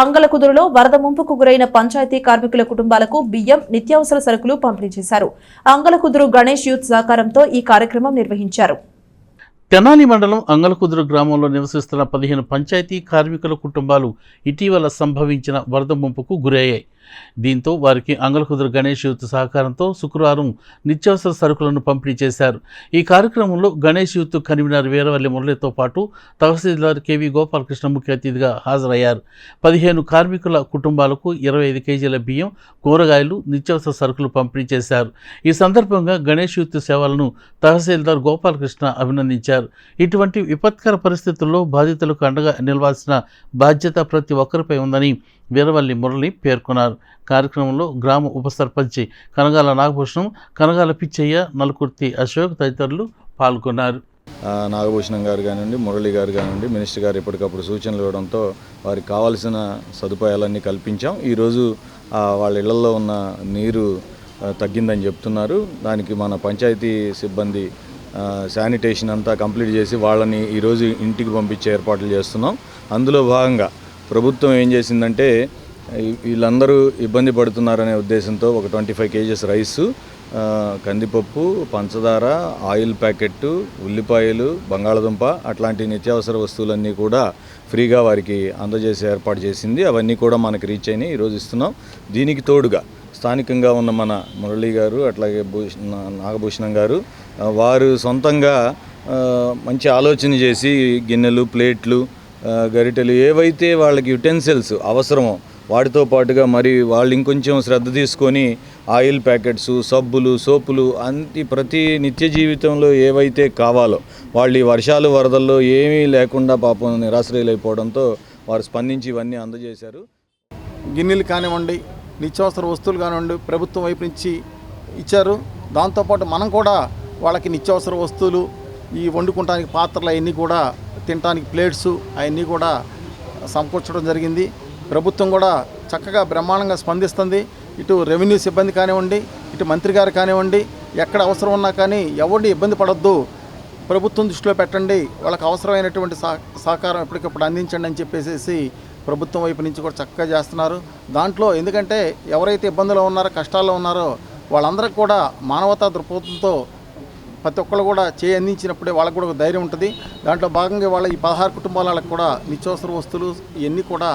అంగలకుదురులో వరద ముంపుకు గురైన పంచాయతీ కార్మికుల కుటుంబాలకు బియ్యం నిత్యావసర సరుకులు పంపిణీ చేశారు. అంగలకుదురు గణేష్ యూత్ సహకారంతో ఈ కార్యక్రమం నిర్వహించారు. తెనాలి మండలం అంగలకుదురు గ్రామంలో నివసిస్తున్న పదిహేను పంచాయతీ కార్మికుల కుటుంబాలు ఇటీవల సంభవించిన వరద ముంపుకు గురయ్యాయి. దీంతో వారికి అంగలకుదురు గణేష్ యూత్ సహకారంతో శుక్రవారం నిత్యావసర సరుకులను పంపిణీ చేశారు. ఈ కార్యక్రమంలో గణేష్ యూత్ కన్వీనర్ వీరవల్లి మురళితో పాటు తహసీల్దార్ కెవి గోపాలకృష్ణ ముఖ్య అతిథిగా హాజరయ్యారు. పదిహేను కార్మికుల కుటుంబాలకు ఇరవై ఐదు కేజీల బియ్యం కూరగాయలు నిత్యావసర సరుకులు పంపిణీ చేశారు. ఈ సందర్భంగా గణేష్ యూత్ సేవలను తహసీల్దార్ గోపాలకృష్ణ అభినందించారు. ఇటువంటి విపత్కర పరిస్థితుల్లో బాధితులకు అండగా నిలవాల్సిన బాధ్యత ప్రతి ఒక్కరిపై ఉందని వీరవల్లి మురళి పేర్కొన్నారు. కార్యక్రమంలో గ్రామ ఉప సర్పంచి కనగాల నాగభూషణం కనగాల పిచ్చయ్య నలుకుర్తి అశోక్ తదితరులు పాల్గొన్నారు. నాగభూషణం గారు కానివ్వండి మురళి గారు కానివ్వండి మినిస్టర్ గారు ఎప్పటికప్పుడు సూచనలు ఇవ్వడంతో వారికి కావాల్సిన సదుపాయాలన్నీ కల్పించాం. ఈరోజు వాళ్ళ ఇళ్ళలో ఉన్న నీరు తగ్గిందని చెప్తున్నారు. దానికి మన పంచాయతీ సిబ్బంది శానిటేషన్ అంతా కంప్లీట్ చేసి వాళ్ళని ఈరోజు ఇంటికి పంపించే ఏర్పాట్లు చేస్తున్నాం. అందులో భాగంగా ప్రభుత్వం ఏం చేసిందంటే వీళ్ళందరూ ఇబ్బంది పడుతున్నారనే ఉద్దేశంతో ఒక ట్వంటీ ఫైవ్ కేజెస్ రైసు కందిపప్పు పంచదార ఆయిల్ ప్యాకెట్టు ఉల్లిపాయలు బంగాళదుంప అట్లాంటి నిత్యావసర వస్తువులన్నీ కూడా ఫ్రీగా వారికి అందజేసే ఏర్పాటు చేసింది. అవన్నీ కూడా మనకి రీచ్ అయినాయి. ఈరోజు ఇస్తున్నాం. దీనికి తోడుగా స్థానికంగా ఉన్న మన మురళి గారు అట్లాగే భూషణ నాగభూషణం గారు వారు సొంతంగా మంచి ఆలోచన చేసి గిన్నెలు ప్లేట్లు గరిటెలు ఏవైతే వాళ్ళకి యుటెన్సిల్స్ అవసరమో వాటితో పాటుగా మరి వాళ్ళు ఇంకొంచెం శ్రద్ధ తీసుకొని ఆయిల్ ప్యాకెట్స్ సబ్బులు సోపులు అంతి ప్రతి నిత్య జీవితంలో ఏవైతే కావాలో వాళ్ళు ఈ వర్షాలు వరదల్లో ఏమీ లేకుండా పాపం నిరాశ్రయులైపోవడంతో వారు స్పందించి ఇవన్నీ అందజేశారు. గిన్నెలు కానివ్వండి నిత్యావసర వస్తువులు కానివ్వండి ప్రభుత్వం వైపు నుంచి ఇచ్చారు. దాంతోపాటు మనం కూడా వాళ్ళకి నిత్యావసర వస్తువులు ఈ వండుకుంటానికి పాత్రలు అవన్నీ కూడా తినడానికి ప్లేట్స్ అవన్నీ కూడా సమకూర్చడం జరిగింది. ప్రభుత్వం కూడా చక్కగా బ్రహ్మాండంగా స్పందిస్తుంది. ఇటు రెవెన్యూ సిబ్బంది కానివ్వండి ఇటు మంత్రి గారు కానివ్వండి ఎక్కడ అవసరం ఉన్నా కానీ ఎవరిని ఇబ్బంది పడొద్దు. ప్రభుత్వం దృష్టిలో పెట్టండి. వాళ్ళకి అవసరమైనటువంటి సహ సహకారం ఎప్పటికప్పుడు అందించండి అని చెప్పేసి ప్రభుత్వం వైపు నుంచి కూడా చక్కగా చేస్తున్నారు. దాంట్లో ఎందుకంటే ఎవరైతే ఇబ్బందులు ఉన్నారో కష్టాల్లో ఉన్నారో వాళ్ళందరికీ కూడా మానవతా దృక్పథంతో ప్రతి ఒక్కళ్ళు కూడా చేయి అందించినప్పుడే వాళ్ళకు కూడా ఒక ధైర్యం ఉంటుంది. దాంట్లో భాగంగా వాళ్ళ ఈ పదహారు కుటుంబాలకు కూడా నిత్యావసర వస్తువులు ఇవన్నీ కూడా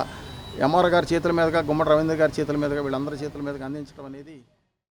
ఎంఆర్ గారి చేతుల మీదుగా గుమ్మడి రవీంద్ర గారి చేతుల మీదుగా వీళ్ళందరి చేతుల మీదుగా అందించడం అనేది